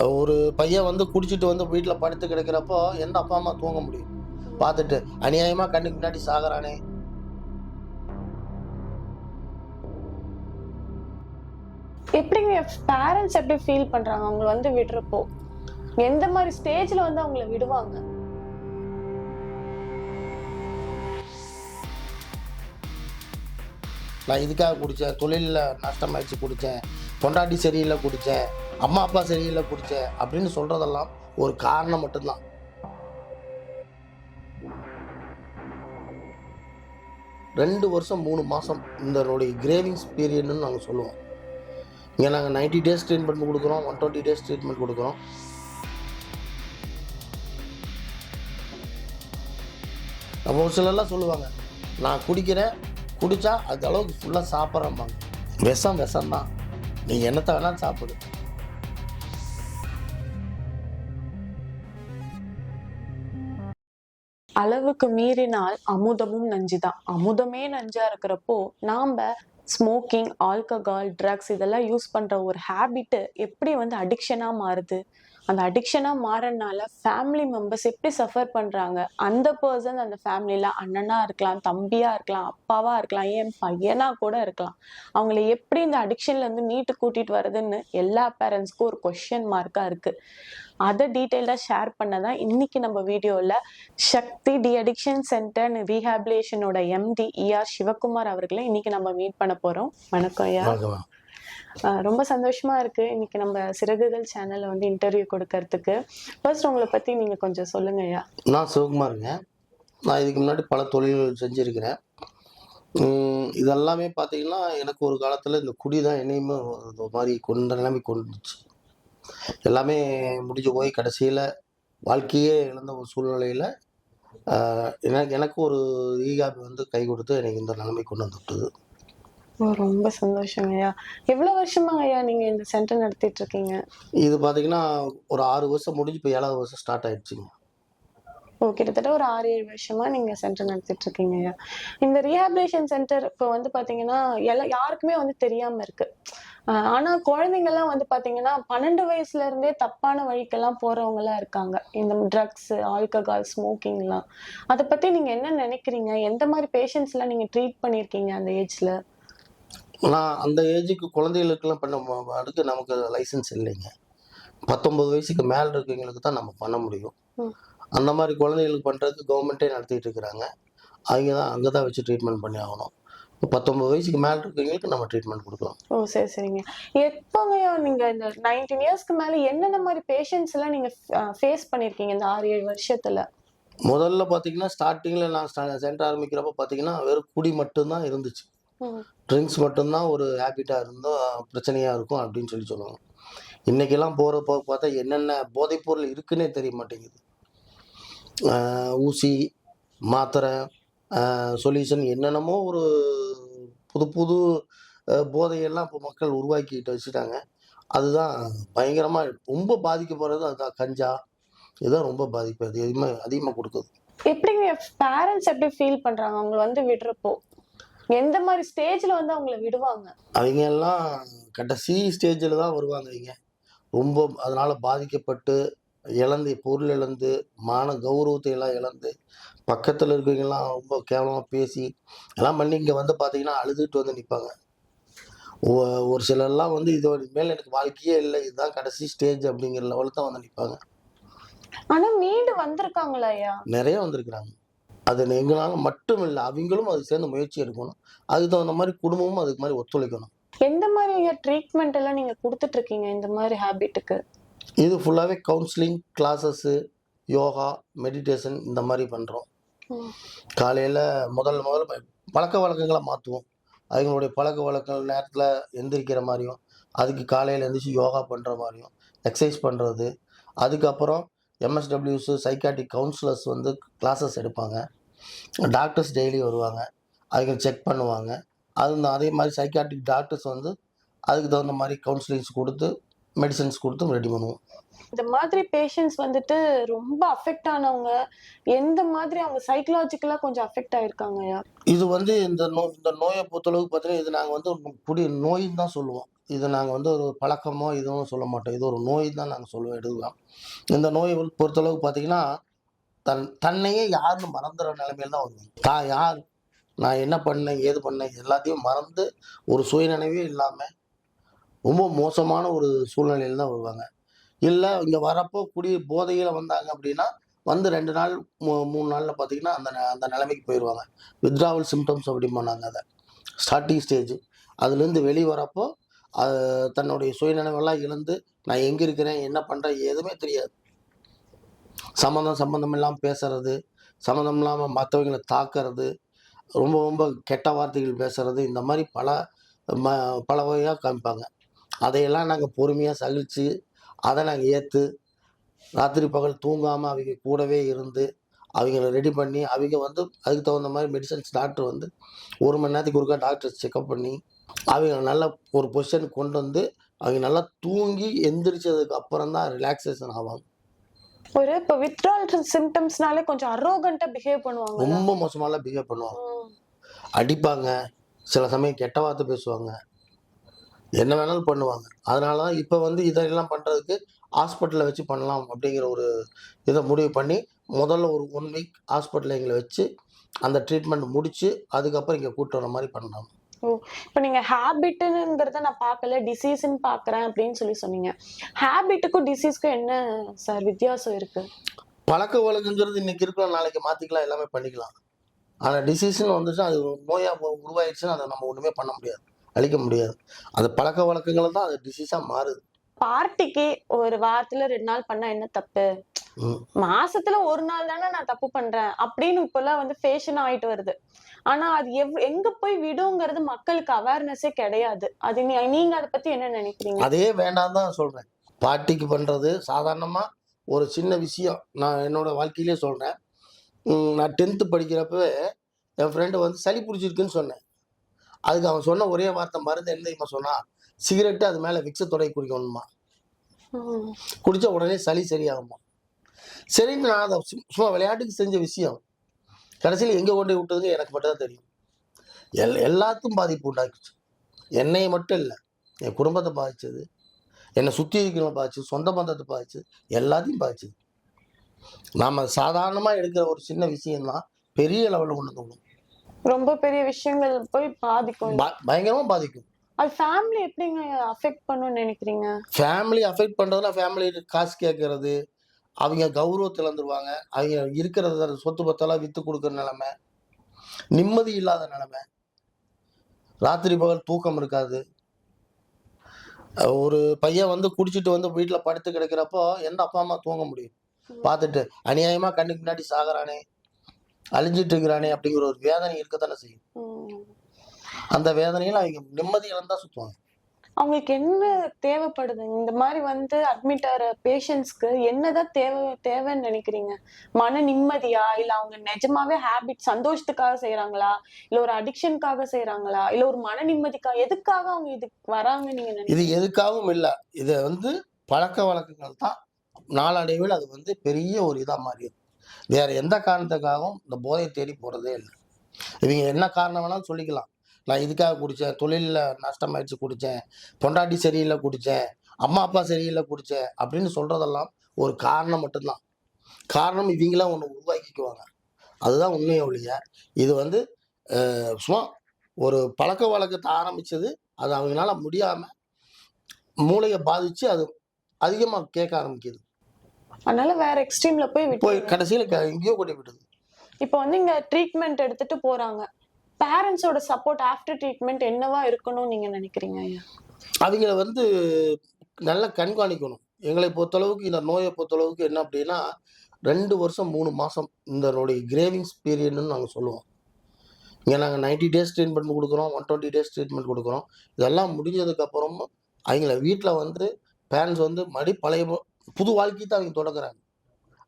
ஒரு பையன் வந்து குடிச்சிட்டு வந்து வீட்டில் படுத்து கிடக்கிறப்போ எந்த அப்பா அம்மா தூங்க முடியும். பார்த்துட்டு அநியாயமாக கண்ணுக்கு முன்னாடி சாகுறானே. எப்படிங்க பேரண்ட்ஸ் எப்படி ஃபீல் பண்றாங்க? அவங்க வந்து விடுறப்போ? எந்த மாதிரி ஸ்டேஜ்ல வந்து அவங்கள விடுவாங்க? நான் இதுக்காக குடித்தேன் தொழிலில் நஷ்டமாயிடுச்சு குடித்தேன் பொண்டாட்டி சரியில்லை குடித்தேன் அம்மா அப்பா சரியில்லை பிடிச்ச அப்படின்னு சொல்கிறதெல்லாம் ஒரு காரணம் மட்டும்தான். ரெண்டு வருஷம் மூணு மாதம் இந்தனுடைய கிரேவிங்ஸ் பீரியட்னு நாங்கள் சொல்லுவோம். இங்கே நாங்கள் நைன்டி டேஸ் ட்ரீட்மெண்ட் கொடுக்குறோம் ஒன் டுவெண்ட்டி டேஸ் ட்ரீட்மெண்ட் கொடுக்குறோம். நம்ம ஒரு சிலர்லாம் சொல்லுவாங்க நான் குடிக்கிறேன் குடித்தா அந்த அளவுக்கு ஃபுல்லாக சாப்பிட்றேம்பாங்க. விஷம் விஷம் தான் நீங்கள் என்னத்தை வேணாலும் சாப்பிடு. அளவுக்கு மீறினால் அமுதமும் நஞ்சுதான் அமுதமே நஞ்சா இருக்கிறப்போ நாம ஸ்மோக்கிங் ஆல்கஹால் ட்ரக்ஸ் இதெல்லாம் யூஸ் பண்ற ஒரு ஹேபிட் எப்படி வந்து அடிக்ஷனா மாறுது? அந்த அடிக்ஷனா மாறனால ஃபேமிலி மெம்பர்ஸ் எப்படி சஃபர் பண்றாங்க? அந்த பர்சன் அந்த ஃபேமிலியில் அண்ணனா இருக்கலாம் தம்பியா இருக்கலாம் அப்பாவா இருக்கலாம் ஏன் பையனா கூட இருக்கலாம். அவங்கள எப்படி இந்த அடிக்ஷன்ல இருந்து கூட்டிகிட்டு கூட்டிட்டு வருதுன்னு எல்லா பேரண்ட்ஸ்க்கும் ஒரு கொஸ்டின் மார்க்கா இருக்கு. அதை டீட்டெயில்டா ஷேர் பண்ணதான் இன்னைக்கு நம்ம வீடியோல சக்தி டி அடிக்ஷன் சென்டர் ரீஹாபிலேஷனோட எம்டி இஆர் சிவகுமார் அவர்களை இன்னைக்கு நம்ம மீட் பண்ண போறோம். வணக்கம் ஐயா. ரொம்ப சந்தோஷமா இருக்கு. இன்னைக்கு நம்ம சிறகுகள் சேனல்ல வந்து இன்டர்வியூ கொடுக்கறதுக்கு. ஃபர்ஸ்ட் உங்களை பத்தி நீங்க கொஞ்சம் சொல்லுங்க ஐயா. நான் சிவகுமாருங்க நான் இதுக்கு முன்னாடி பல தொழில்கள் செஞ்சுருக்கிறேன். இதெல்லாமே பார்த்தீங்கன்னா எனக்கு ஒரு காலத்தில் இந்த குடி தான் என்னையுமே ஒரு மாதிரி கொண்ட நிலைமை கொண்டுச்சு. எல்லாமே முடிஞ்சு போய் கடைசியில் வாழ்க்கையே இழந்த ஒரு சூழ்நிலையில் எனக்கு எனக்கு ஒரு ஈகாபி வந்து கை கொடுத்து எனக்கு இந்த நிலைமை கொண்டு வந்து விட்டது. ஓ, ரொம்ப சந்தோஷங்க ஐயா. எவ்வளவு வருஷமா ஐயா நீங்க இந்த சென்டர் நடத்திட்டு இருக்கீங்க இது பார்த்தீங்கன்னா ஒரு ஆறு வருஷம் முடிஞ்சு இப்போ ஏழாவது வருஷம் ஸ்டார்ட் ஆயிடுச்சுங்க. ஓ கிட்டத்தட்ட ஒரு ஆறு ஏழு வருஷமா நீங்க சென்டர் நடத்திட்டு இருக்கீங்க ஐயா. இந்த ரீஹாபிலேஷன் சென்டர் இப்போ வந்து பாத்தீங்கன்னா எல்லா யாருக்குமே வந்து தெரியாம இருக்கு. ஆனா குழந்தைங்க எல்லாம் வந்து பாத்தீங்கன்னா பன்னெண்டு வயசுல இருந்தே தப்பான வழிக்கெல்லாம் போறவங்க எல்லாம் இருக்காங்க. இந்த ட்ரக்ஸ் ஆல்கஹால் ஸ்மோக்கிங் எல்லாம் அதை பத்தி நீங்க என்ன நினைக்கிறீங்க? எந்த மாதிரி பேஷண்ட்ஸ் எல்லாம் நீங்க ட்ரீட் பண்ணிருக்கீங்க அந்த ஏஜ்ல ஆனால் அந்த ஏஜுக்கு குழந்தைகளுக்கெல்லாம் பண்ண அடுத்து நமக்கு லைசன்ஸ் இல்லைங்க. பத்தொன்பது வயசுக்கு மேலே இருக்கவங்களுக்கு தான் நம்ம பண்ண முடியும். அந்த மாதிரி குழந்தைகளுக்கு பண்ணுறதுக்கு கவர்மெண்ட்டே நடத்திட்டு இருக்கிறாங்க அவங்க தான் அங்கே தான் வச்சு ட்ரீட்மெண்ட் பண்ணி ஆகணும். பத்தொன்பது வயசுக்கு மேலே இருக்கவங்களுக்கு நம்ம ட்ரீட்மெண்ட் கொடுக்குறோம் ஓ சரி சரிங்க. எப்போங்க நீங்க இந்த நைன்டீன் இயர்ஸ்க்கு மேல என்னென்ன மாதிரி பேஷண்ட்ஸ் எல்லாம் நீங்க ஃபேஸ் பண்ணிருக்கீங்க இந்த ஆறு ஏழு வருஷத்துல? முதல்ல பார்த்தீங்கன்னா ஸ்டார்டிங்கில் நான் சென்டர் ஆரம்பிக்கிறப்ப பார்த்தீங்கன்னா வெறும் குடி மட்டும்தான் இருந்துச்சு. ட்ரிங்க்ஸ் மட்டும்தான் ஒரு ஹேபிட்டாக இருந்தால் பிரச்சனையாக இருக்கும் அப்படின்னு சொல்லி சொல்லுவாங்க. இன்றைக்கெல்லாம் போகிறப்போ பார்த்தா என்னென்ன போதைப்பொருள் இருக்குன்னே தெரிய மாட்டேங்குது. ஊசி மாத்திரை சொல்யூஷன் என்னென்னமோ ஒரு புது புது போதையெல்லாம் இப்போ மக்கள் உருவாக்கிட்டு வச்சுட்டாங்க. அதுதான் பயங்கரமாக ரொம்ப பாதிக்க போகிறது அதுதான். கஞ்சா இதுதான் ரொம்ப பாதிப்பு. அதிகமாக அதிகமாக கொடுக்குது. எப்படிங்க பேரண்ட்ஸ் எப்படி ஃபீல் பண்ணுறாங்க அவங்கள வந்து விடுறப்போ? எந்த மாதிரி ஸ்டேஜ்ல வந்து அவங்கள விடுவாங்க? அவங்க எல்லாம் கடைசி ஸ்டேஜில் தான் வருவாங்க அவங்க ரொம்ப அதனால் பாதிக்கப்பட்டு இழந்து பொருள் இழந்து மான கௌரவத்தை எல்லாம் இழந்து பக்கத்தில் இருக்கவங்கெல்லாம் ரொம்ப கேவலமாக பேசி எல்லாம் பண்ணி இங்கே வந்து பார்த்தீங்கன்னா அழுதுட்டு வந்து நிற்பாங்க ஒரு சிலர்லாம் வந்து இதோட மேல் எனக்கு வாழ்க்கையே இல்லை இதுதான் கடைசி ஸ்டேஜ் அப்படிங்கிற லெவலில் தான் வந்து நிற்பாங்க ஆனா மீண்டு வந்திருக்காங்களா ஐயா? நிறைய வந்திருக்கிறாங்க. அது எங்களால் மட்டும் இல்லை அவங்களும் அதுக்கு சேர்ந்து முயற்சி எடுக்கணும். அதுக்கு தகுந்த மாதிரி குடும்பமும் அதுக்கு மாதிரி ஒத்துழைக்கணும். எந்த மாதிரி ட்ரீட்மெண்ட் எல்லாம் நீங்க கொடுத்துட்டு இருக்கீங்க இந்த மாதிரி ஹேபிட்டுக்கு இது ஃபுல்லாகவே கவுன்சிலிங் கிளாஸஸ்ஸு யோகா மெடிடேஷன் இந்த மாதிரி பண்ணுறோம் காலையில் முதல் முதல்ல பழக்க வழக்கங்களை மாற்றுவோம் அவங்களுடைய பழக்க வழக்க நேரத்தில் எந்திரிக்கிற மாதிரியும் அதுக்கு காலையில் எந்திரிச்சு யோகா பண்ணுற மாதிரியும் எக்ஸசைஸ் பண்ணுறது அதுக்கப்புறம் எம்எஸ்டபிள்யூஸு சைக்காட்டிக் கவுன்சிலர்ஸ் வந்து கிளாஸஸ் எடுப்பாங்க. டாக்டர்ஸ் டெய்லி வருவாங்க. அவங்க செக் பண்ணுவாங்க. அது அதே மாதிரி சைக்காட்டிக் டாக்டர்ஸ் வந்து அதுக்கு தகுந்த மாதிரி கவுன்சிலிங்ஸ் கொடுத்து மெடிசன்ஸ் கொடுத்து ரெடி பண்ணுவோம். இந்த மாதிரி பேஷண்ட்ஸ் வந்துட்டு ரொம்ப அஃபெக்ட் ஆனவங்க எந்த மாதிரி அவங்க சைக்கலாஜிக்கலா கொஞ்சம் அஃபெக்ட் ஆயிருக்காங்க இது வந்து இந்த நோய் இந்த நோயை பொறுத்தளவுக்கு பார்த்தீங்கன்னா இது நாங்கள் வந்து குடி நோயின்னு தான் சொல்லுவோம். இது நாங்கள் வந்து ஒரு பழக்கமோ இதுவும் சொல்ல மாட்டோம். இது ஒரு நோய் தான் நாங்கள் சொல்லுவோம் எடுக்கலாம் இந்த நோய் பொறுத்தளவுக்கு பார்த்தீங்கன்னா தன் தன்னையே யாருன்னு மறந்துற நிலைமையில தான் வருவாங்க. தான் யார்? நான் என்ன பண்ணேன்? ஏது பண்ணேன்? எல்லாத்தையும் மறந்து ஒரு சுயநினைவே இல்லாமல் ரொம்ப மோசமான ஒரு சூழ்நிலையில் தான் வருவாங்க. இல்லை இங்கே வரப்போ குடி போதையில் வந்தாங்க அப்படின்னா வந்து ரெண்டு நாள் மூ மூணு நாளில் பார்த்தீங்கன்னா அந்த ந- அந்த நிலைமைக்கு போயிடுவாங்க வித்ராவல் சிம்டம்ஸ் அப்படிம்பாங்க நாங்கள் அதை ஸ்டார்டிங் ஸ்டேஜ் அதுலேருந்து வெளியே வரப்போ தன்னுடைய சுயநினைவெல்லாம் இழந்து நான் எங்கே இருக்கிறேன் என்ன பண்ணுறேன் எதுவுமே தெரியாது. சம்மந்தம் சம்மந்தம் இல்லாமல் பேசுறது சம்மந்தம் இல்லாமல் மற்றவங்களை தாக்குறது ரொம்ப ரொம்ப கெட்ட வார்த்தைகள் பேசுறது இந்த மாதிரி பல ம பல வகையாக காமிப்பாங்க. அதையெல்லாம் நாங்கள் பொறுமையாக சகிச்சு அதை நாங்கள் ஏற்று ராத்திரி பகல் தூங்காமல் அவங்க கூடவே இருந்து அவங்கள ரெடி பண்ணி அவங்க வந்து அதுக்கு தகுந்த மாதிரி மெடிசன்ஸ் டாக்டர் வந்து ஒரு மணி நேரத்துக்கு ஒருக்கா டாக்டர் செக்அப் பண்ணி அவங்க நல்ல ஒரு பொசிஷனுக்கு கொண்டு வந்து அவங்க நல்லா தூங்கி எந்திரிச்சதுக்கு அப்புறம் தான் ரிலாக்ஸேஷன் ஆவாங்க. ஒரு இப்போ வித்ட்ரால் சிம்டம்ஸ்னாலே கொஞ்சம் அரோகண்டா பிஹேவ் பண்ணுவாங்க ரொம்ப மோசமாலாம் பிஹேவ் பண்ணுவாங்க. அடிப்பாங்க. சில சமயம் கெட்ட வார்த்தை பேசுவாங்க. என்ன வேணாலும் பண்ணுவாங்க. அதனால தான் இப்போ வந்து இதெல்லாம் பண்ணுறதுக்கு ஹாஸ்பிட்டலில் வச்சு பண்ணலாம் அப்படிங்கிற ஒரு இதை முடிவு பண்ணி முதல்ல ஒரு ஒன் வீக் ஹாஸ்பிட்டலில் எங்களை வச்சு அந்த ட்ரீட்மெண்ட் முடிச்சு அதுக்கப்புறம் இங்கே கூட்டு வர மாதிரி பண்ணலாம். ஓ இப்போ நீங்க ஹேபிட்டுங்கிறத நான் பார்க்கல டிசீஸ்ன்னு பார்க்குறேன் அப்படின்னு சொல்லி சொன்னீங்க. ஹேபிட்டுக்கும் டிசீஸ்க்கும் என்ன சார் வித்தியாசம் இருக்கு? பழக்க வழக்கங்கிறது இன்னைக்கு இருக்கலாம் நாளைக்கு மாற்றிக்கலாம் எல்லாமே பண்ணிக்கலாம். ஆனால் டிசீஸ்னு வந்துச்சுன்னா அது நோயாக உருவாயிடுச்சுன்னா அதை நம்ம ஒன்றுமே பண்ண முடியாது. அழிக்க முடியாது. அது பழக்க வழக்கங்கள் தான் அது டிசீஸாக மாறுது. பார்ட்டிக்கு ஒரு வாரத்துல ரெண்டு நாள் பண்ணா என்ன தப்பு. மாசத்துல ஒரு நாள் தானே நான் தப்பு பண்றேன்? அப்படின்னு இப்பெல்லாம் வந்து ஃபேஷன் ஆயிட்டு வருது. ஆனா அது எவ் எங்க போய் விடுங்கிறது மக்களுக்கு அவேர்னஸே கிடையாது. அது நீ- நீங்க அதை பத்தி என்ன நினைக்கிறீங்க? அதே வேண்டாம் தான் சொல்கிறேன் பார்ட்டிக்கு பண்ணுறது சாதாரணமாக ஒரு சின்ன விஷயம். நான் என்னோட வாழ்க்கையிலே சொல்கிறேன் நான் டென்த்து படிக்கிறப்பவே என் ஃப்ரெண்டு வந்து சளி பிடிச்சிருக்குன்னு சொன்னேன். அதுக்கு அவன் சொன்ன ஒரே வார்த்தை மருந்து என்ன தெரியுமா சொன்னா சிகரெட்டு அது மேலே விக்ஸ தொடை குடிக்கணுமா. குடிச்ச உடனே சளி சரியாகுமா? சரின்னு நான் அதை சும்மா விளையாட்டுக்கு செஞ்ச விஷயம். கடைசியில் எங்கே கொண்டு போய் விட்டதுங்க எனக்கு மட்டும் தான் தெரியும். எல் எல்லாத்துக்கும் பாதிப்பு உண்டாக்குச்சு என்னையை மட்டும் இல்லை என் குடும்பத்தை பாதிச்சது என்னை சுற்றி இருக்கிறவங்க பாதிச்சது சொந்த பந்தத்தை பாதிச்சது எல்லாத்தையும் பாதிச்சது. நாம் சாதாரணமாக எடுக்கிற ஒரு சின்ன விஷயம்தான் பெரிய லெவலில் கொண்டு விடும் ரொம்ப பெரிய விஷயங்கள் போய் பாதிக்கும். ப- பயங்கரமா பாதிக்கும். அது ஃபேமிலி எப்படிங்க அஃபெக்ட் பண்ணும்னு நினைக்கிறீங்க? ஃபேமிலி அஃபெக்ட் பண்ணுறதுனா ஃபேமிலி காசு கேட்கறது அவங்க கௌரவத்தை இழந்துருவாங்க அவங்க இருக்கிறத சொத்து பத்தெல்லாம் விற்று கொடுக்குற நிலைமை. நிம்மதி இல்லாத நிலைமை. ராத்திரி பகல் தூக்கம் இருக்காது. ஒரு பையன் வந்து குடிச்சிட்டு வந்து வீட்டில் படுத்து கிடக்கிறப்போ எந்த அப்பா அம்மா தூங்க முடியும். பார்த்துட்டு அநியாயமாக கண்ணுக்கு முன்னாடி சாகுறானே அழிஞ்சிட்டு இருக்கிறானே அப்படிங்கிற ஒரு வேதனை இருக்கத்தானே செய்யும். அந்த வேதனையில் அவங்க நிம்மதி இழந்தா சுற்றுவாங்க அவங்களுக்கு என்ன தேவைப்படுது? இந்த மாதிரி வந்து அட்மிட் ஆகிற பேஷண்ட்ஸ்க்கு என்னதான் தேவை தேவைன்னு நினைக்கிறீங்க? மன நிம்மதியா? இல்ல அவங்க நிஜமாவே ஹேபிட் சந்தோஷத்துக்காக செய்யறாங்களா இல்ல ஒரு அடிக்ஷனுக்காக செய்யறாங்களா இல்ல ஒரு மன நிம்மதிக்காக? எதுக்காக அவங்க இதுக்கு வராங்க நீங்க இது எதுக்காகவும் இல்லை. இது வந்து பழக்க வழக்கங்கள் தான் நாளடைவில் அது வந்து பெரிய ஒரு இதாக மாறியது வேற எந்த காரணத்துக்காகவும் இந்த போதையை தேடி போகிறதே இல்லை. இவங்க என்ன காரணம் வேணாலும் சொல்லிக்கலாம். நான் இதுக்காக குடித்தேன் தொழிலில் நஷ்டமாயிடுச்சு குடித்தேன் பொண்டாட்டி சரியில்லை குடித்தேன் அம்மா அப்பா சரியில்லை குடித்தேன் அப்படின்னு சொல்கிறதெல்லாம் ஒரு காரணம் மட்டும்தான். காரணம் இவங்களாம் ஒன்று உருவாக்கிக்குவாங்க. அதுதான் உண்மையை ஒழிய இது வந்து சும்மா ஒரு பழக்க வழக்கத்தை ஆரம்பிச்சது அது அவங்களால முடியாமல் மூளையை பாதிச்சு அது அதிகமாக கேட்க ஆரம்பிக்குது. அதனால வேற எக்ஸ்ட்ரீம்ல போய் போய் கடைசியில் எங்கேயோ கொண்டு விடுது இப்போ வந்து இங்க ட்ரீட்மெண்ட் எடுத்துட்டு போறாங்க. பேரண்ட்ஸோட சப்போர்ட் ஆஃப்டர் ட்ரீட்மெண்ட் என்னவா இருக்கணும்னு நீங்க நினைக்கிறீங்க ஐயா? அவங்கள வந்து நல்லா கண்காணிக்கணும். எங்களை பொறுத்தளவுக்கு இந்த நோயை பொறுத்தளவுக்கு என்ன அப்படின்னா ரெண்டு வருஷம் மூணு மாதம் இதனுடைய கிரேவிங்ஸ் பீரியட்னு நாங்கள் சொல்லுவோம். இங்கே நாங்கள் நைன்டி டேஸ் ட்ரீட்மெண்ட் கொடுக்குறோம் ஒன் டுவெண்ட்டி டேஸ் ட்ரீட்மெண்ட் கொடுக்குறோம். இதெல்லாம் முடிஞ்சதுக்கப்புறம் அவங்கள வீட்டில் வந்து பேரண்ட்ஸ் வந்து மறுபடி பழைய புது வாழ்க்கை தான் அவங்க தொடங்குறாங்க.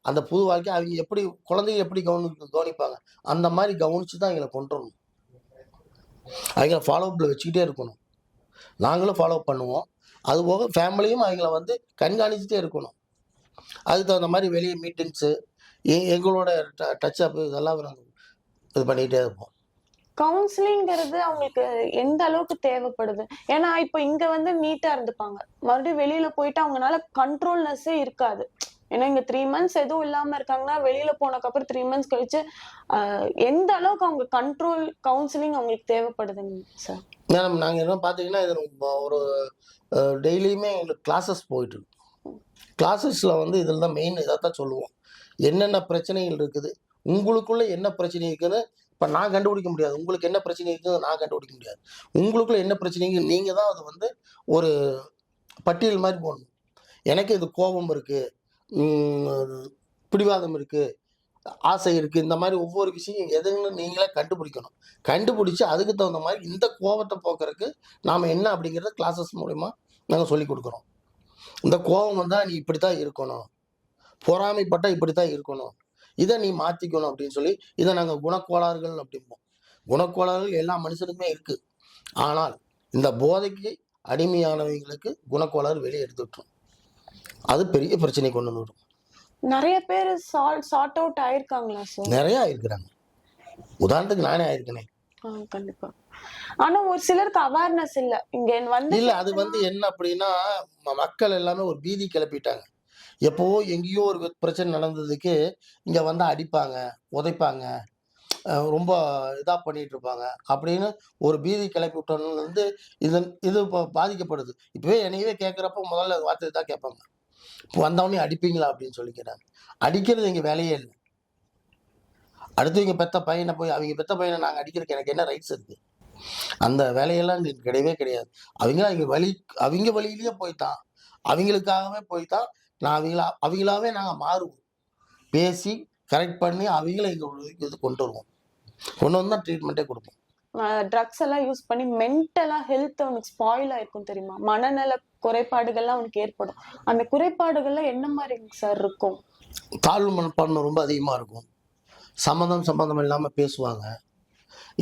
அந்த புது வாழ்க்கை அவங்க எப்படி குழந்தைங்க எப்படி கவனி கவனிப்பாங்க? அந்த மாதிரி கவனித்து தான் எங்களை கொண்டு வரணும். அவங்கள ஃபாலோ அப்பில் வச்சுக்கிட்டே இருக்கணும். நாங்களும் ஃபாலோ பண்ணுவோம். அது போக ஃபேமிலியும் அவங்கள வந்து கண்காணிச்சுட்டே இருக்கணும். அதுக்கு தகுந்த மாதிரி வெளியே மீட்டிங்ஸு எங்களோட டச் அப் இதெல்லாம் நாங்கள் இது பண்ணிகிட்டே இருப்போம். கவுன்சிலிங்கிறது அவங்களுக்கு எந்த அளவுக்கு தேவைப்படுது? ஏன்னா இப்போ இங்க வந்து நீட்டா இருந்துப்பாங்க. மறுபடியும் வெளியில போயிட்டு அவங்களால கண்ட்ரோல்னஸே இருக்காது. ஏன்னா இங்க த்ரீ மந்த்ஸ் எதுவும் இல்லாம இருக்காங்கன்னா வெளியில போனக்கு அப்புறம் த்ரீ மந்த்ஸ் கழிச்சு எந்த அளவுக்கு அவங்க கண்ட்ரோல் கவுன்சிலிங் அவங்களுக்கு தேவைப்படுதுங்க சார் மேடம் நாங்கள் என்ன பார்த்தீங்கன்னா இது ரொம்ப ஒரு டெய்லியுமே எங்களுக்கு கிளாஸஸ் போயிட்டு இருக்கு. கிளாஸஸில் வந்து இதில் தான் மெயின் இதாக தான் சொல்லுவோம். என்னென்ன பிரச்சனைகள் இருக்குது உங்களுக்குள்ள என்ன பிரச்சனை இருக்குன்னு இப்போ நான் கண்டுபிடிக்க முடியாது. உங்களுக்கு என்ன பிரச்சனை இருக்குது நான் கண்டுபிடிக்க முடியாது. உங்களுக்குள்ள என்ன பிரச்சனைங்க நீங்கள் தான் அது வந்து ஒரு பட்டியல் மாதிரி போடணும். எனக்கு இது கோபம் இருக்குது பிடிவாதம் இருக்குது ஆசை இருக்குது இந்த மாதிரி ஒவ்வொரு விஷயம் எதுன்னு நீங்களே கண்டுபிடிக்கணும். கண்டுபிடிச்சி அதுக்கு தகுந்த மாதிரி இந்த கோபத்தை போக்குறதுக்கு நாம் என்ன அப்படிங்கிறத கிளாஸஸ் மூலிமா நாங்கள் சொல்லி கொடுக்குறோம். இந்த கோபம் வந்தால் நீ இப்படி தான் இருக்கணும். பொறாமைப்பட்டால் இப்படி தான் இருக்கணும். இதை நீ மாற்றிக்கணும் அப்படின்னு சொல்லி இதை நாங்கள் குணக்கோளாறுகள் அப்படிம்போம். குணக்கோளாறுகள் எல்லா மனுஷனுக்குமே இருக்குது ஆனால் இந்த போதைக்கு அடிமையானவங்களுக்கு குணக்கோளாறு வெளியே எடுத்து அது பெரிய பிரச்சனை கொண்டு வந்து விடும். நிறைய பேர் சால்ட் சார்ட் அவுட் ஆயிருக்காங்களா சார் நிறையா இருக்கிறாங்க உதாரணத்துக்கு நானே ஆயிருக்கேனே. கண்டிப்பா. ஆனா ஒரு சிலருக்கு அவேர்னஸ் இல்ல. இங்க வந்து இல்ல அது வந்து என்ன அப்படின்னா மக்கள் எல்லாமே ஒரு பீதி கிளப்பிட்டாங்க. எப்போ எங்கேயோ ஒரு பிரச்சனை நடந்ததுக்கு இங்க வந்து அடிப்பாங்க உதைப்பாங்க ரொம்ப இதா பண்ணிட்டு இருப்பாங்க அப்படின்னு ஒரு பீதி கிளப்பி விட்டோன்னு வந்து இது இது இப்போ பாதிக்கப்படுது. இப்பவே என்னையவே கேட்குறப்ப முதல்ல வார்த்தை தான் கேட்பாங்க. வந்தவொடனே அடிப்பீங்களா அப்படின்னு சொல்லிக்கிறாங்க அடிக்கிறது எங்கள் வேலையே இல்லை. அடுத்து இங்கே பெத்த பையனை போய் அவங்க பெத்த பையனை நாங்கள் அடிக்கிறதுக்கு எனக்கு என்ன ரைட்ஸ் இருக்குது அந்த வேலையெல்லாம் எங்களுக்கு கிடையவே கிடையாது. அவங்க அவங்க வழி அவங்க வழியிலேயே போய்த்தான். அவங்களுக்காகவே போய்த்தான். நான் அவங்களா அவங்களாவே நாங்கள் மாறுவோம். பேசி கரெக்ட் பண்ணி அவங்கள எங்கள் இது கொண்டு வருவோம். கொண்டு வந்து தான் ட்ரீட்மெண்ட்டே கொடுப்போம். ட்ரக்ஸ் எல்லாம் யூஸ் பண்ணி மென்டலா ஹெல்த் அவனுக்கு ஸ்பாயில் ஆயிருக்கும் தெரியுமா? மனநல குறைபாடுகள்லாம் அவனுக்கு ஏற்படும். அந்த குறைபாடுகள்லாம் என்ன மாதிரி சார் இருக்கும்? தாழ்வு மனப்பான்மை ரொம்ப அதிகமாக இருக்கும். சம்மந்தம் சம்மந்தம் இல்லாமல் பேசுவாங்க.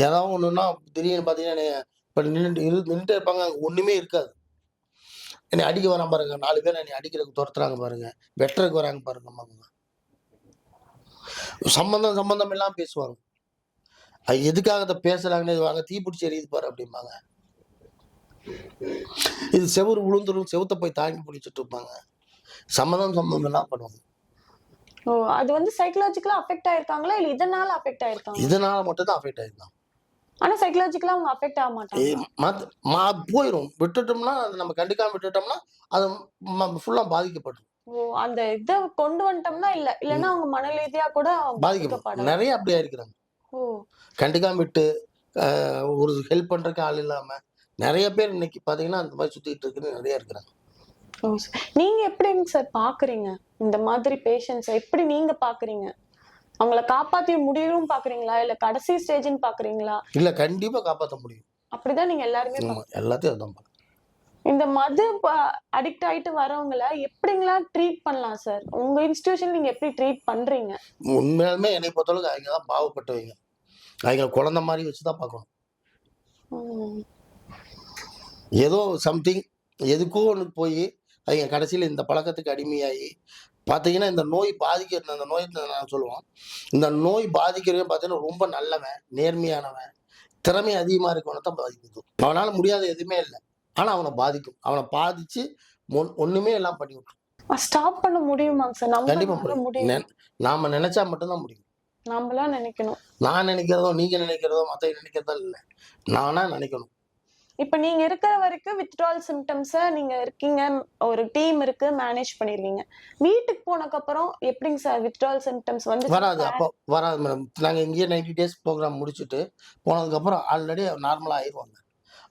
ஏதாவது ஒன்றுன்னா திடீர்னு பார்த்தீங்கன்னா இப்போ நின்று இரு நின்றுட்டே இருப்பாங்க. அங்கே ஒன்றுமே இருக்காது. என்னை அடிக்க வரான் பாருங்க. நாலு பேர் என்னை அடிக்கிறதுக்கு துரத்துறாங்க பாருங்க. வெட்டுறதுக்கு வராங்க பாருங்க சம்மந்தம் சம்மந்தம் சம்பந்தம் எல்லாம் பேசுவாங்க. எதுக்காக அதை பேசுறாங்கன்னு இது வாங்க தீ பிடிச்சி எரியுது பாரு அப்படிம்பாங்க. இது செவுரு விழுந்துரும் செவுத்த போய் தாங்கி பிடிச்சிட்டு இருப்பாங்க. சம்மந்தம் சம்மந்தம் எல்லாம் பண்ணுவாங்க. ஓ அது வந்து சைக்கலாஜிக்கலா அஃபெக்ட் ஆயிருக்காங்களா? இல்ல இதனால அஃபெக்ட் ஆயிருக்காங்க இதனால மட்டும் தான் அஃபெக்ட் ஆயிருந்தான் ஆனா சைக்கலாஜிக்கலா அவங்க அஃபெக்ட் ஆக மாட்டாங்க. போயிடும் விட்டுட்டோம்னா அது நம்ம கண்டுக்காம விட்டுட்டோம்னா அது ஃபுல்லா பாதிக்கப்படும் ஓ அந்த இத கொண்டு வந்துட்டோம்னா இல்ல இல்லன்னா அவங்க மன ரீதியா கூட பாதிக்கப்படும். நிறைய அப்படியா இருக்கிறாங்க கண்டுக்காம விட்டு ஒரு ஹெல்ப் பண்றதுக்கு ஆள் இல்லாம நிறைய பேர் இன்னைக்கு பாத்தீங்கன்னா அந்த மாதிரி சுத்திட்டு இருக்குன்னு நிறைய இருக்கிறாங்க. நீங்க எப்படிங்க சார் பாக்குறீங்க? இந்த மாதிரி பேஷண்ட்ஸ் எப்படி நீங்க பாக்குறீங்க? அவங்கள காப்பாத்தி முடியும் பாக்குறீங்களா? இல்ல கடைசி ஸ்டேஜ்னு பாக்குறீங்களா? இல்ல கண்டிப்பா காப்பாற்ற முடியும். அப்படிதான் நீங்க எல்லாருமே எல்லாத்தையும் அதான். இந்த மது அடிக்ட் ஆயிட்டு வரவங்கள எப்படிங்களா ட்ரீட் பண்ணலாம் சார் உங்க இன்ஸ்டிடியூஷன் நீங்க எப்படி ட்ரீட் பண்றீங்க? உண்மையாலுமே என்னை பொறுத்தளவுக்கு அவங்க தான் பாவப்பட்டவங்க. அவங்க குழந்தை மாதிரி வச்சு தான் பார்க்கணும். ஏதோ சம்திங் எதுக்கோ ஒன்று போய் அவங்க கடைசியில் இந்த பழக்கத்துக்கு அடிமையாகி பார்த்தீங்கன்னா இந்த நோய் பாதிக்கிற அந்த நோய் நான் சொல்லுவோம் இந்த நோய் பாதிக்கிறவன் பார்த்தீங்கன்னா ரொம்ப நல்லவன் நேர்மையானவன் திறமை அதிகமாக இருக்கவனை தான் பாதிக்குது. அவனால் முடியாத எதுவுமே இல்லை. ஆனால் அவனை பாதிக்கும். அவனை பாதிச்சு ஒன்- ஒண்ணுமே எல்லாம் பண்ணி விட்டுரும். ஸ்டாப் பண்ண முடியுமாங்க சார்? நம்ம முடியும். நாம நினைச்சா மட்டும்தான் முடியும். நம்மளா நினைக்கணும். நான் நினைக்கிறதோ நீங்க நினைக்கிறதோ மற்ற நினைக்கிறதோ இல்லை. நானா நினைக்கணும். இப்ப நீங்க இருக்கிற வரைக்கும் வித்ட்ரால் சிம்டம்ஸ நீங்க இருக்கீங்க. ஒரு டீம் இருக்கு மேனேஜ் பண்ணிருக்கீங்க வீட்டுக்கு போனதுக்கு அப்புறம் எப்படிங்க சார் வித்ட்ரால் சிம்டம்ஸ் வந்து வராது. அப்போ வராது மேடம் நாங்கள் இங்கேயே நைன்டி டேஸ் ப்ரோக்ராம் முடிச்சுட்டு போனதுக்கப்புறம் ஆல்ரெடி நார்மலாக ஆயிடுவாங்க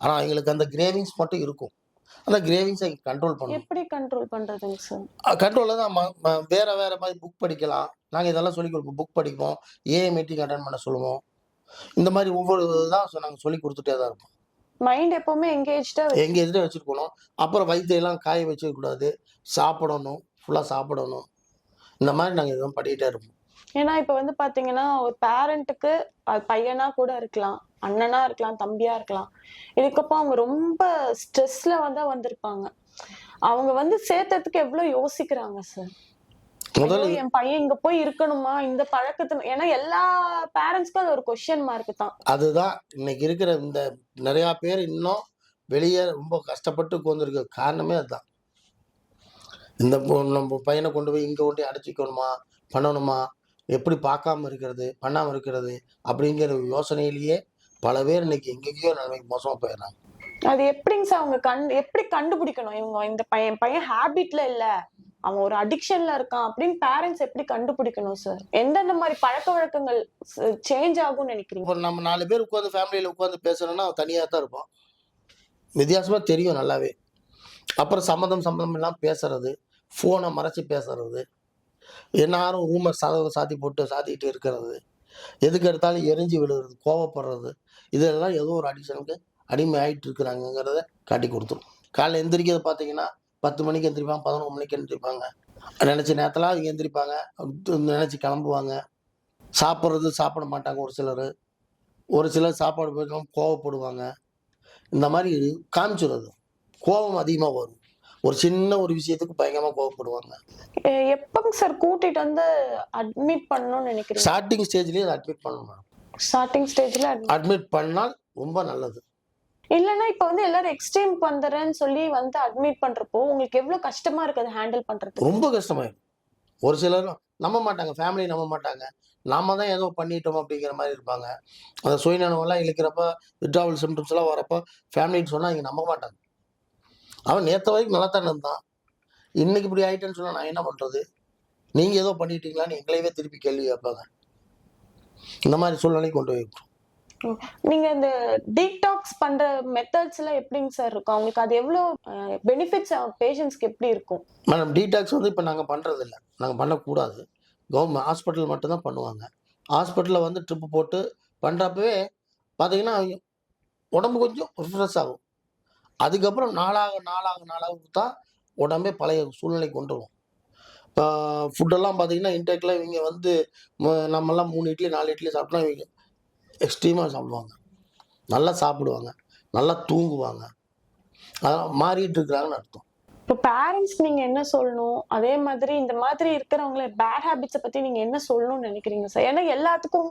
ஆனால் அவங்களுக்கு அந்த கிரேவிங்ஸ் மட்டும் இருக்கும். அந்த கிரேவிங்ஸை கண்ட்ரோல் பண்ணணும். எப்படி கண்ட்ரோல் பண்றதுங்க சார் கண்ட்ரோலில் தான் வேற வேற மாதிரி புக் படிக்கலாம். நாங்கள் இதெல்லாம் சொல்லி கொடுப்போம் புக் படிப்போம். ஏஏ மீட்டிங் அட்டன் பண்ண சொல்லுவோம். இந்த மாதிரி ஒவ்வொரு தான் நாங்கள் சொல்லி கொடுத்துட்டே தான் இருப்போம். மைண்ட் எப்பவுமே எங்கேஜ்டா எங்க எதிரே வச்சிருக்கணும். அப்புறம் வயிற்றையெல்லாம் காய வச்சுக்க கூடாது. சாப்பிடணும். ஃபுல்லாக சாப்பிடணும். இந்த மாதிரி நாங்கள் இதெல்லாம் பண்ணிகிட்டே இருப்போம். ஏன்னா இப்ப வந்து பாத்தீங்கன்னா ஒரு பேரண்ட்டுக்கு பையனா கூட இருக்கலாம். அண்ணனா இருக்கலாம் தம்பியா இருக்கலாம். இதுக்கப்புறம் அவங்க ரொம்ப ஸ்ட்ரெஸ்ல வந்து வந்திருப்பாங்க. அவங்க வந்து சேர்த்ததுக்கு எவ்வளவு யோசிக்கிறாங்க சார் என் பையன் இங்க போய் இருக்கணுமா? இந்த பழக்கத்துல ஏன்னா எல்லா பேரண்ட்ஸ்க்கும் அது ஒரு கொஸ்டின் மார்க் தான். அதுதான் இன்னைக்கு இருக்கிற இந்த நிறையா பேர் இன்னும் வெளியே ரொம்ப கஷ்டப்பட்டு உட்காந்துருக்க காரணமே அதுதான். இந்த நம்ம பையனை கொண்டு போய் இங்கே கொண்டு அடைச்சிக்கணுமா பண்ணணுமா? எப்படி பார்க்காம இருக்கிறது? பண்ணாமல் இருக்கிறது? அப்படிங்கிற யோசனையிலேயே பல பேர் இன்னைக்கு எங்கெங்கேயோ நிலைமைக்கு மோசமாக போயிடுறாங்க. அது எப்படிங்க சார் அவங்க கண் எப்படி கண்டுபிடிக்கணும்? இவங்க இந்த பையன் பையன் ஹேபிட்ல இல்ல. அவன் ஒரு அடிக்ஷன்ல இருக்கான் அப்படின்னு பேரண்ட்ஸ் எப்படி கண்டுபிடிக்கணும் சார் எந்தெந்த மாதிரி பழக்க வழக்கங்கள் சேஞ்ச் ஆகும்னு நினைக்கிறீங்க? இப்போ நம்ம நாலு பேர் உட்காந்து ஃபேமிலியில் உட்காந்து பேசுகிறோன்னா தனியாக தான் இருப்போம் வித்தியாசமாக தெரியும் நல்லாவே. அப்புறம் சம்மந்தம் சம்மந்தம் எல்லாம் பேசுறது ஃபோனை மறைச்சி பேசுறது எல்லாரும் ரூமை சதவை சாத்தி போட்டு சாத்திட்டு இருக்கிறது எதுக்கு எடுத்தாலும் எரிஞ்சு விழுகிறது கோவப்படுறது இதெல்லாம் ஏதோ ஒரு அடிஷனுக்கு அடிமை ஆயிட்டு இருக்கிறாங்கங்கிறத காட்டி கொடுத்துரும். காலைல எந்திரிக்கிறது பார்த்தீங்கன்னா பத்து மணிக்கு எந்திரிப்பாங்க பதினொரு மணிக்கு எந்திரிப்பாங்க. நினச்ச நேரத்தில் அவங்க எந்திரிப்பாங்க நினச்சி கிளம்புவாங்க. சாப்பிட்றது சாப்பிட மாட்டாங்க ஒரு சிலர். ஒரு சிலர் சாப்பாடு போய்க்கலாம் கோவப்படுவாங்க. இந்த மாதிரி காமிச்சிடுறது கோபம் அதிகமாக வரும். ஒரு சின்ன ஒரு விஷயத்துக்கு பயங்கரமாக கோவப்படுவாங்க. எப்பங்க சார் கூட்டிட்டு வந்து அட்மிட் பண்ணணும்னு நினைக்கிறீங்க? ஸ்டார்டிங் ஸ்டேஜ்லேயே அட்மிட் பண்ணணும் ஸ்டார்டிங் ஸ்டேஜ்ல அட்மிட் பண்ணால் ரொம்ப நல்லது. இல்லைன்னா இப்ப வந்து எல்லாரும் எக்ஸ்ட்ரீம் வந்துடுறேன்னு சொல்லி வந்து அட்மிட் பண்றப்போ உங்களுக்கு எவ்வளவு கஷ்டமா இருக்கு அதை ஹேண்டில் பண்றது ரொம்ப கஷ்டமாயிடும். ஒரு சிலர் நம்ப மாட்டாங்க ஃபேமிலி நம்ப மாட்டாங்க. நாம தான் ஏதோ பண்ணிட்டோம் அப்படிங்கிற மாதிரி இருப்பாங்க. அந்த சுயநலவெல்லாம் இழுக்கிறப்ப விட்ராவல் சிம்டம்ஸ் எல்லாம் வரப்போ ஃபேமிலின்னு சொன்னால் இங்கே நம்ப மாட்டாங்க. அவன் நேற்று வரைக்கும் நல்லா தானே. இருந்தான் இன்னைக்கு இப்படி ஆயிட்டேன்னு சொன்னால் நான் என்ன பண்ணுறது நீங்கள் ஏதோ பண்ணிட்டீங்களான்னு எங்களையவே திருப்பி கேள்வி கேட்பாங்க. இந்த மாதிரி சூழ்நிலைக்கு கொண்டு போய். நீங்க இந்த டீடாக்ஸ் பண்ற மெத்தட்ஸ் எல்லாம் எப்படிங்க சார் இருக்கும்? அவங்களுக்கு அது எவ்வளவு பெனிஃபிட்ஸ் பேஷண்ட்ஸ்க்கு எப்படி இருக்கும்? மேடம் டீடாக்ஸ் வந்து இப்போ நாங்கள் பண்ணுறது இல்லை நாங்கள் பண்ணக்கூடாது. கவர்மெண்ட் ஹாஸ்பிட்டல் மட்டும்தான் பண்ணுவாங்க. ஹாஸ்பிட்டலில் வந்து ட்ரிப்பு போட்டு பண்ணுறப்பவே பார்த்தீங்கன்னா உடம்பு கொஞ்சம் ரிஃப்ரெஷ் ஆகும். அதுக்கப்புறம் நாளாக நாளாக நாளாக தான் உடம்பே பழைய சூழ்நிலைக்கு கொண்டு வரும். ஃபுட்டெல்லாம் பார்த்தீங்கன்னா இன்டேக்கில் இவங்க வந்து நம்மலாம் நம்மெல்லாம் மூணு இட்லி நாலு இட்லி சாப்பிட்டா இவங்க எக்ஸ்ட்ரீமாக சாப்பிடுவாங்க. நல்லா சாப்பிடுவாங்க. நல்லா தூங்குவாங்க. அதான் மாறிட்டு இருக்கிறாங்கன்னு அர்த்தம். இப்போ பேரண்ட்ஸ் நீங்க என்ன சொல்லணும்? அதே மாதிரி இந்த மாதிரி இருக்கிறவங்கள பேட் ஹேபிட்ஸை பத்தி நீங்க என்ன சொல்லணும்னு நினைக்கிறீங்க சார் ஏன்னா எல்லாத்துக்கும்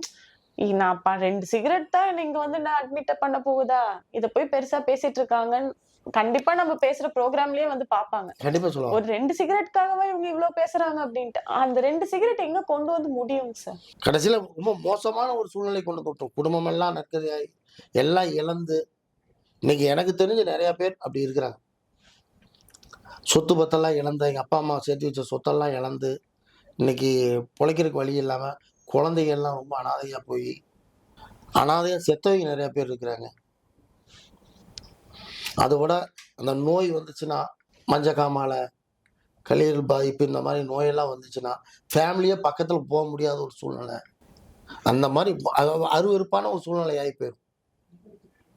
நான் ப- ரெண்டு சிகரெட் தான் நீங்க வந்து நான் அட்மிட் பண்ண போகுதா? இதை போய் பெருசா பேசிட்டு இருக்காங்கன்னு கண்டிப்பா நம்ம பேசுற ப்ரோக்ராம்லயே வந்து பாப்பாங்க. கண்டிப்பாக சொல்லுவாங்க. ஒரு ரெண்டு சிகரெட்காகவே இவங்க இவ்வளவு பேசுறாங்க அப்படின்ட்டு. அந்த ரெண்டு சிகரெட் எங்க கொண்டு வந்து முடியும் சார் கடைசியில் ரொம்ப மோசமான ஒரு சூழ்நிலை கொண்டு போட்டோம் குடும்பம் எல்லாம் நற்கதையாய் எல்லாம் இழந்து இன்னைக்கு எனக்கு தெரிஞ்ச நிறைய பேர் அப்படி இருக்கிறாங்க. சொத்து பத்தெல்லாம் இழந்து எங்கள் அப்பா அம்மா சேர்த்து வச்ச சொத்தெல்லாம் இழந்து இன்னைக்கு பிழைக்கிறதுக்கு வழி இல்லாமல் குழந்தைங்க எல்லாம் ரொம்ப அனாதையாக போய் அனாதையாக செத்தவங்க நிறைய பேர் இருக்கிறாங்க. அதோட அந்த நோய் வந்துச்சுன்னா மஞ்சக்காமாலை கல்லீரல் பாதிப்பு இந்த மாதிரி நோயெல்லாம் வந்துச்சுன்னா ஃபேமிலியே பக்கத்தில் போக முடியாத ஒரு சூழ்நிலை. அந்த மாதிரி அ- அருவருப்பான ஒரு சூழ்நிலை ஆகி போயிடும்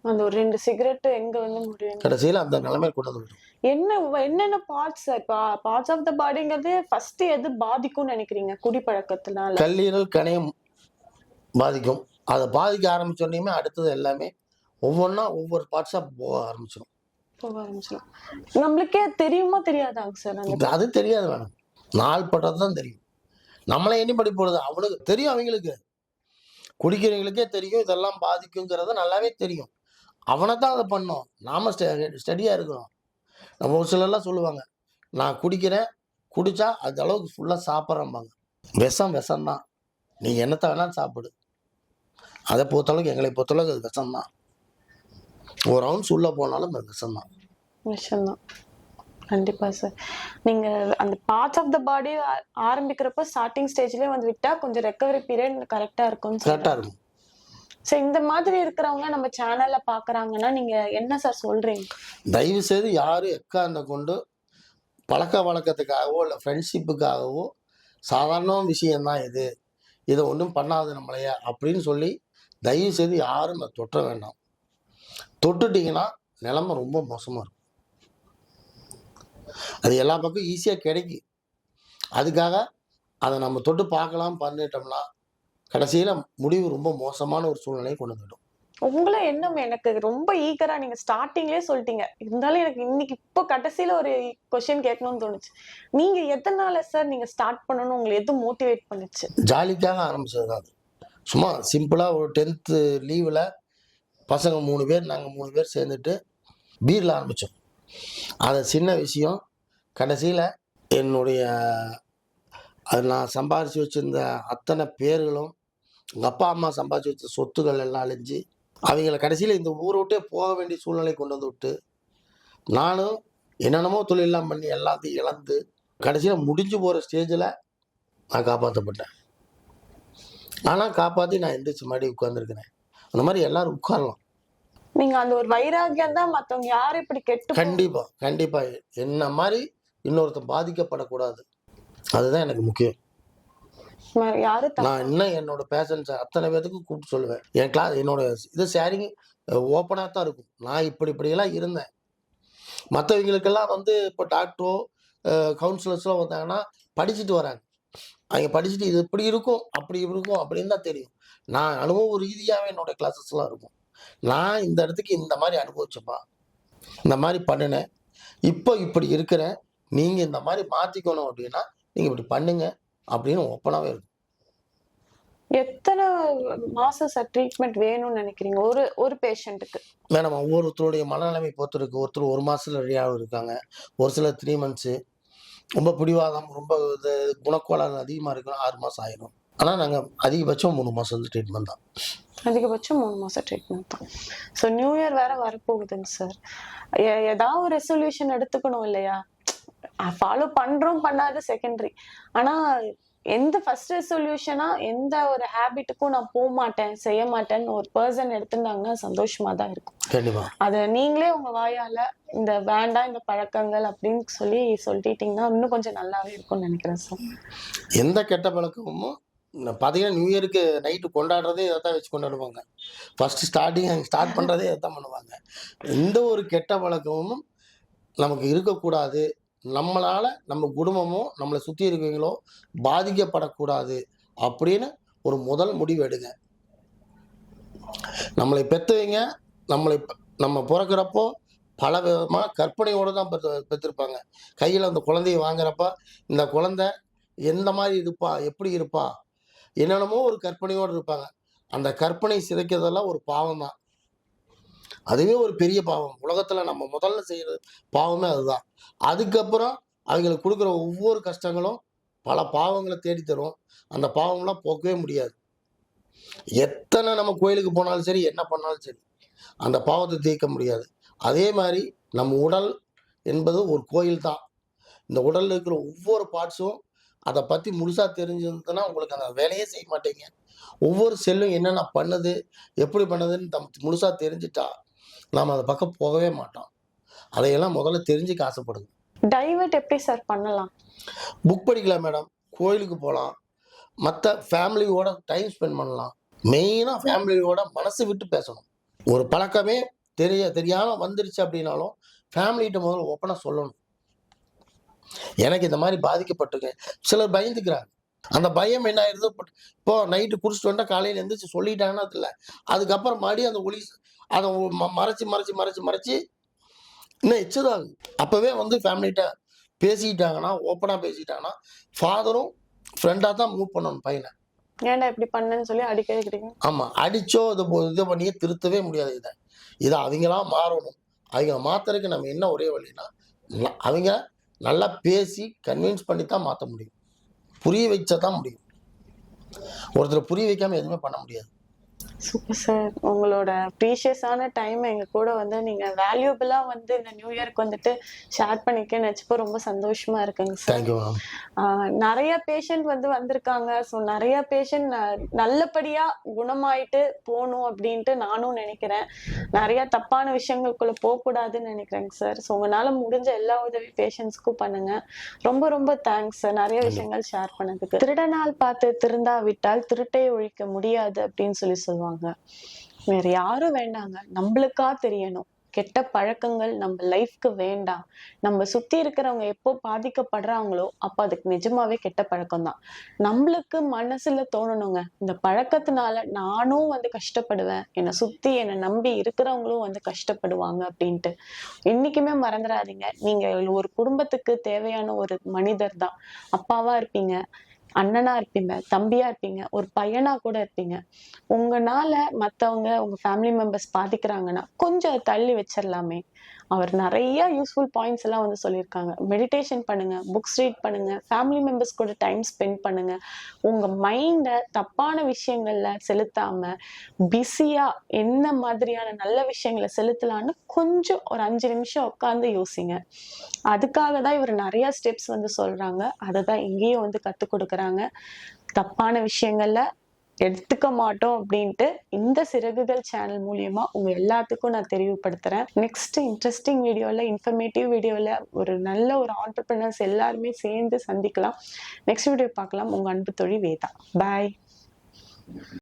அந்த ஒரு ரெண்டு சிகரெட் எங்க வந்து முடியும்? கடைசியில் அந்த நிலைமை கொண்டு வந்து என்ன என்னென்ன பார்ட்ஸ் இப்போ பார்ட்ஸ் ஆஃப் த பாடிங்கிறது ஃபர்ஸ்ட் எது பாதிக்கும்னு நினைக்கிறீங்க? குடிப்பழக்கத்தினால கல்லீரல் கணையம் பாதிக்கும். அதை பாதிக்க ஆரம்பிச்சோடனே அடுத்தது எல்லாமே ஒவ்வொன்றா ஒவ்வொரு பார்ட்ஸாக போக ஆரம்பிச்சிடும் போக ஆரம்பிச்சிடும் நம்மளுக்கே தெரியுமா தெரியாதாங்க சார்? அது தெரியாது மேடம். நாள் பட்டது தான் தெரியும். நம்மளே எண்ணி படி போடுது அவனுக்கு தெரியும் அவங்களுக்கு. குடிக்கிறவங்களுக்கே தெரியும் இதெல்லாம் பாதிக்குங்கிறது நல்லாவே தெரியும். அவனை தான் அதை பண்ணோம். நாம ஸ்டடியாக இருக்கணும் நம்ம ஒரு சிலர்லாம் சொல்லுவாங்க நான் குடிக்கிறேன் குடிச்சா அந்த அளவுக்கு ஃபுல்லாக சாப்பிட்றம்பாங்க. விஷம் விஷம் தான் நீ என்னத்தை வேணாலும் சாப்பிடு. அதை பொறுத்தளவுக்கு எங்களை பொறுத்தளவுக்கு அது விஷம் தான் ஒரு ரவுண்ட்ஸ் உள்ளே போனாலும் அது விஷம் தான் விஷயம்தான் கண்டிப்பா சார் நீங்க அந்த பார்ட்ஸ் ஆஃப் த பாடி ஆரம்பிக்கிறப்ப ஸ்டார்டிங் ஸ்டேஜ்லயே வந்து விட்டா கொஞ்சம் ரெக்கவரி பீரியட் கரெக்டா இருக்கும் சார் கரெக்டாக இருக்கும். சோ இந்த மாதிரி இருக்கிறவங்க நம்ம சேனல்ல பாக்குறாங்கன்னா நீங்க என்ன சார் சொல்றீங்க? தயவு செய்து யாரும் எக்காந்த கொண்டு பழக்க வழக்கத்துக்காகவோ இல்லை ஃப்ரெண்ட்ஷிப்புக்காகவோ சாதாரண விஷயம்தான் இது. இதை ஒன்றும் பண்ணாது நம்மளைய அப்படின்னு சொல்லி தயவு செய்து யாரும் அதை தொட்ட வேண்டாம். தொட்டுட்டீங்கன்னா நிலைமை ரொம்ப மோசமாக இருக்கும். அது எல்லா பக்கம் ஈஸியாக கிடைக்கும். அதுக்காக அதை நம்ம தொட்டு பார்க்கலாம் பண்ணிட்டோம்னா கடைசியில் முடிவு ரொம்ப மோசமான ஒரு சூழ்நிலையை கொண்டு வந்துடும். உங்களை என்ன எனக்கு ரொம்ப ஈகரா நீங்க ஸ்டார்டிங்லயே சொல்லிட்டீங்க. இருந்தாலும் எனக்கு இன்னைக்கு இப்போ கடைசியில ஒரு கொஸ்டின் கேட்கணும்னு தோணுச்சு. நீங்க எதனால சார் நீங்க ஸ்டார்ட் பண்ணணும் உங்களை எது மோட்டிவேட் பண்ணுச்சு? ஜாலிக்காக ஆரம்பிச்சது தான் அது. சும்மா சிம்பிளாக ஒரு டென்த்து லீவில் பசங்க மூணு பேர் நாங்கள் மூணு பேர் சேர்ந்துட்டு பீரில் ஆரம்பித்தோம் அது சின்ன விஷயம். கடைசியில் என்னுடைய அது நான் சம்பாரித்து வச்சுருந்த அத்தனை பேர்களும் எங்கள் அப்பா அம்மா சம்பாதிச்சு வச்ச சொத்துக்கள் எல்லாம் அழிஞ்சு அவங்கள கடைசியில் இந்த ஊரை விட்டே போக வேண்டிய சூழ்நிலை கொண்டு வந்து விட்டு நானும் என்னென்னமோ தொழிலெலாம் பண்ணி எல்லாத்தையும் இழந்து கடைசியில் முடிஞ்சு போகிற ஸ்டேஜில் நான் காப்பாற்றப்பட்டேன் ஆனால் காப்பாற்றி நான் எந்திரிச்சு மறுபடியும் உட்காந்துருக்கிறேன் அந்த மாதிரி எல்லாரும் உட்காரலாம். நீங்க அந்த ஒரு வைராகியம் தான் மத்தவங்க யாரும் இப்படி கெட்டு போ- கண்டிப்பாக கண்டிப்பாக என்ன மாதிரி இன்னொருத்தன் பாதிக்கப்படக்கூடாது. அதுதான் எனக்கு முக்கியம். நான் இன்னும் என்னோட பேஷன்ஸ் அத்தனை பேத்துக்கு கூப்பிட்டு சொல்லுவேன். என் கிளாஸ் என்னோட இது ஷேரிங் ஓப்பனாக தான் இருக்கும். நான் இப்படி இப்படியெல்லாம் இருந்தேன். மற்றவங்களுக்கெல்லாம் வந்து இப்போ டாக்டரோ கவுன்சிலர்ஸ்லாம் வந்தாங்கன்னா படிச்சுட்டு வராங்க. அவங்க படிச்சுட்டு இது இப்படி இருக்கும் அப்படி இருக்கும் அப்படின்னு தான் தெரியும். நான் அனுபவ ரீதியாகவே என்னோட கிளாஸஸ்லாம் இருக்கும். நான் இந்த இடத்துக்கு இந்த மாதிரி அனுபவிச்சப்பா இந்த மாதிரி பண்ணினேன். இப்போ இப்படி இருக்கிறேன். நீங்கள் இந்த மாதிரி மாற்றிக்கணும் அப்படின்னா நீங்கள் இப்படி பண்ணுங்க அப்படின்னு ஓப்பனாகவே இருக்கும். எத்தனை மாசம் சார் ட்ரீட்மெண்ட் வேணும்னு நினைக்கிறீங்க? ஒரு ஒரு பேஷண்ட்டுக்கு மேடம் ஒவ்வொருத்தருடைய மனநிலைமை பொறுத்து இருக்கு. ஒருத்தர் ஒரு மாசத்துல ரெடியாக இருக்காங்க ஒரு சிலர் த்ரீ மந்த்ஸு ரொம்ப பிடிவாதம் ரொம்ப இது குணக்கோளாறு அதிகமாக இருக்கும் ஆறு மாதம் ஆயிரும். ஆனால் நாங்கள் அதிகபட்சம் மூணு மாதம் வந்து ட்ரீட்மெண்ட் தான். அதிகபட்சம் மூணு மாசம் ட்ரீட்மெண்ட் தான். ஸோ நியூ இயர் வேற வரப்போகுதுங்க சார் ஏதாவது ஒரு ரெசல்யூஷன் எடுத்துக்கணும் இல்லையா? ஃபாலோ பண்றோம் பண்ணாத செகண்டரி ஆனா எந்த ஃபர்ஸ்ட் ரெசல்யூஷனா எந்த ஒரு ஹேபிட்டுக்கும் நான் போக மாட்டேன் செய்ய மாட்டேன்னு ஒரு பர்சன் எடுத்துட்டாங்கன்னா சந்தோஷமா தான் இருக்கும் அதை நீங்களே உங்க வாயால இந்த வேண்டாம் இந்த பழக்கங்கள் அப்படின்னு சொல்லி சொல்லிட்டீங்கன்னா இன்னும் கொஞ்சம் நல்லாவே இருக்கும்னு நினைக்கிறேன் சார் எந்த கெட்ட பழக்கமும் பார்த்தீங்கன்னா நியூ இயருக்கு நைட்டு கொண்டாடுறதே இதை தான் வச்சு கொண்டாடுவாங்க ஃபர்ஸ்ட் ஸ்டார்டிங் அங்கே ஸ்டார்ட் பண்ணுறதே இதை தான் பண்ணுவாங்க. எந்த ஒரு கெட்ட பழக்கமும் நமக்கு இருக்கக்கூடாது. நம்மளால் நம்ம குடும்பமோ நம்மளை சுற்றி இருக்கவங்களோ பாதிக்கப்படக்கூடாது அப்படின்னு ஒரு முதல் முடிவு எடுங்க. நம்மளை பெற்றவங்க நம்மளை நம்ம பிறக்கிறப்போ பல விதமாக கற்பனையோடு தான் பெற்று பெற்றிருப்பாங்க கையில் அந்த குழந்தைய வாங்குறப்ப இந்த குழந்தை எந்த மாதிரி இருப்பா எப்படி இருப்பா என்னென்னமோ ஒரு கற்பனையோடு இருப்பாங்க. அந்த கற்பனை சிதைக்கிறதெல்லாம் ஒரு பாவம் தான் அதுவே ஒரு பெரிய பாவம். உலகத்தில் நம்ம முதல்ல செய்யற பாவமே அதுதான். அதுக்கப்புறம் அவங்களுக்கு கொடுக்குற ஒவ்வொரு கஷ்டங்களும் பல பாவங்களை தேடித்தரும் தரும். அந்த பாவம்லாம் போக்கவே முடியாது. எத்தனை நம்ம கோயிலுக்கு போனாலும் சரி என்ன பண்ணாலும் சரி அந்த பாவத்தை தீர்க்க முடியாது. அதே மாதிரி நம்ம உடல் என்பது ஒரு கோயில் தான். இந்த உடலில் இருக்கிற ஒவ்வொரு பார்ட்ஸும் அதை பற்றி முழுசாக தெரிஞ்சிருந்ததுன்னா உங்களுக்கு அந்த வேலையே செய்ய மாட்டீங்க. ஒவ்வொரு செல்லும் என்னென்ன பண்ணுது எப்படி பண்ணுதுன்னு தம் முழுசாக தெரிஞ்சிட்டா நாம் அதை பக்கம் போகவே மாட்டோம். அதையெல்லாம் முதல்ல தெரிஞ்சுக்க ஆசைப்படுங்க டைவர்ட் எப்படி சார் பண்ணலாம்? புக் படிக்கலாம் மேடம் கோயிலுக்கு போகலாம் மற்ற ஃபேமிலியோட டைம் ஸ்பெண்ட் பண்ணலாம். மெயினாக ஃபேமிலியோட மனசு விட்டு பேசணும். ஒரு பழக்கமே தெரிய தெரியாமல் வந்துருச்சு அப்படின்னாலும் ஃபேமிலிகிட்ட முதல்ல ஓப்பனாக சொல்லணும். எனக்கு இந்த மாதிரி பாதிக்கப்பட்டிருக்கேன். சிலர் பயந்துக்கிறாங்க. அந்த பயம் என்ன ஆயிடுது இப்போ நைட்டு குடிச்சிட்டு வந்தா காலையில் எந்திரிச்சு சொல்லிட்டாங்கன்னா அது இல்லை அதுக்கப்புறம் மறுபடியும் அந்த ஒளி அதை மறைச்சு மறைச்சு மறைச்சு மறைச்சு இன்னும் எச்சதாகுது அப்போவே வந்து ஃபேமிலிகிட்ட பேசிக்கிட்டாங்கன்னா ஓப்பனாக பேசிக்கிட்டாங்கன்னா ஃபாதரும் ஃப்ரெண்டாக தான் மூவ் பண்ணணும் பையனை. ஏன்டா இப்படி பண்ணேன்னு சொல்லி அடிக்கடி கிடைக்கும் ஆமாம் அடிச்சோ இது இது பண்ணியே திருத்தவே முடியாது இதை. இதை அவங்களா மாறணும். அவங்க மாத்துறதுக்கு நம்ம என்ன ஒரே வழினா ந- அவங்க நல்லா பேசி கன்வின்ஸ் பண்ணி தான் மாற்ற முடியும். புரிய வச்சா தான் முடியும். ஒருத்தர் புரிய வைக்காமல் எதுவுமே பண்ண முடியாது. சூப்பர் சார் உங்களோட ப்ரீஷியஸான டைம் எங்க கூட வந்து நீங்க வேல்யூபிளா வந்து இந்த நியூ இயர்க்கு வந்துட்டு ஷேர் பண்ணிக்க நினச்சப்போ ரொம்ப சந்தோஷமா இருக்குங்க சார் நிறைய பேஷண்ட் வந்து வந்திருக்காங்க. ஸோ நிறைய பேஷண்ட் நல்லபடியா குணமாயிட்டு போகணும் அப்படின்ட்டு நானும் நினைக்கிறேன். நிறைய தப்பான விஷயங்களுக்குள்ள போகக்கூடாதுன்னு நினைக்கிறேங்க சார் ஸோ உங்களால முடிஞ்ச எல்லா உதவி பேஷண்ட்ஸ்க்கும் பண்ணுங்க. ரொம்ப ரொம்ப தேங்க்ஸ் சார் நிறைய விஷயங்கள் ஷேர் பண்ணதுக்கு. திருடனால் பார்த்து திருந்தா விட்டால் திருட்டை ஒழிக்க முடியாது அப்படின்னு சொல்லி சொல்லுவாங்க. வேற யாரும் வேண்டாங்க. நம்மளுக்கா தெரியணும். கெட்ட பழக்கங்கள் நம்ம லைஃப்க்கு வேண்டாம். நம்ம சுத்தி இருக்கிறவங்க எப்போ பாதிக்கப்படுறாங்களோ அப்போ அதுக்கு நிஜமாவே கெட்ட பழக்கம் தான். நம்மளுக்கு மனசுல தோணணுங்க. இந்த பழக்கத்தினால நானும் வந்து கஷ்டப்படுவேன். என்னை சுத்தி என்னை நம்பி இருக்கிறவங்களும் வந்து கஷ்டப்படுவாங்க அப்படின்ட்டு. என்னைக்குமே மறந்துடாதீங்க. நீங்க ஒரு குடும்பத்துக்கு தேவையான ஒரு மனிதர் தான். அப்பாவா இருப்பீங்க. அண்ணனா இருப்பீங்க தம்பியா இருப்பீங்க ஒரு பையனா கூட இருப்பீங்க. உங்கனால மத்தவங்க உங்க ஃபேமிலி மெம்பர்ஸ் பாதிக்கிறாங்கன்னா கொஞ்சம் தள்ளி வச்சிடலாமே அவர் நிறைய யூஸ்ஃபுல் பாயிண்ட்ஸ் எல்லாம் வந்து சொல்லியிருக்காங்க. மெடிடேஷன் பண்ணுங்க புக்ஸ் ரீட் பண்ணுங்க ஃபேமிலி மெம்பர்ஸ் கூட டைம் ஸ்பெண்ட் பண்ணுங்க. உங்க மைண்டை தப்பான விஷயங்கள்ல செலுத்தாம பிஸியா என்ன மாதிரியான நல்ல விஷயங்களை செலுத்தலாம்னு கொஞ்சம் ஒரு அஞ்சு நிமிஷம் உட்காந்து யோசிங்க. அதுக்காக தான் இவர் நிறைய ஸ்டெப்ஸ் வந்து சொல்றாங்க. அதை தான் இங்கேயும் வந்து கற்றுக் கொடுக்குறாங்க. தப்பான விஷயங்கள்ல எடுத்துக்க மாட்டோம் அப்படின்ட்டு இந்த சிறகுகள் சேனல் மூலியமா உங்க எல்லாத்துக்கும் நான் தெரிவுபடுத்துறேன். நெக்ஸ்ட் இன்ட்ரெஸ்டிங் வீடியோல இன்ஃபர்மேட்டிவ் வீடியோல ஒரு நல்ல ஒரு ஆண்டர்பிரினர்ஸ் எல்லாருமே சேர்ந்து சந்திக்கலாம். நெக்ஸ்ட் வீடியோ பார்க்கலாம். உங்க அன்பு தொழில் வேதா. பாய்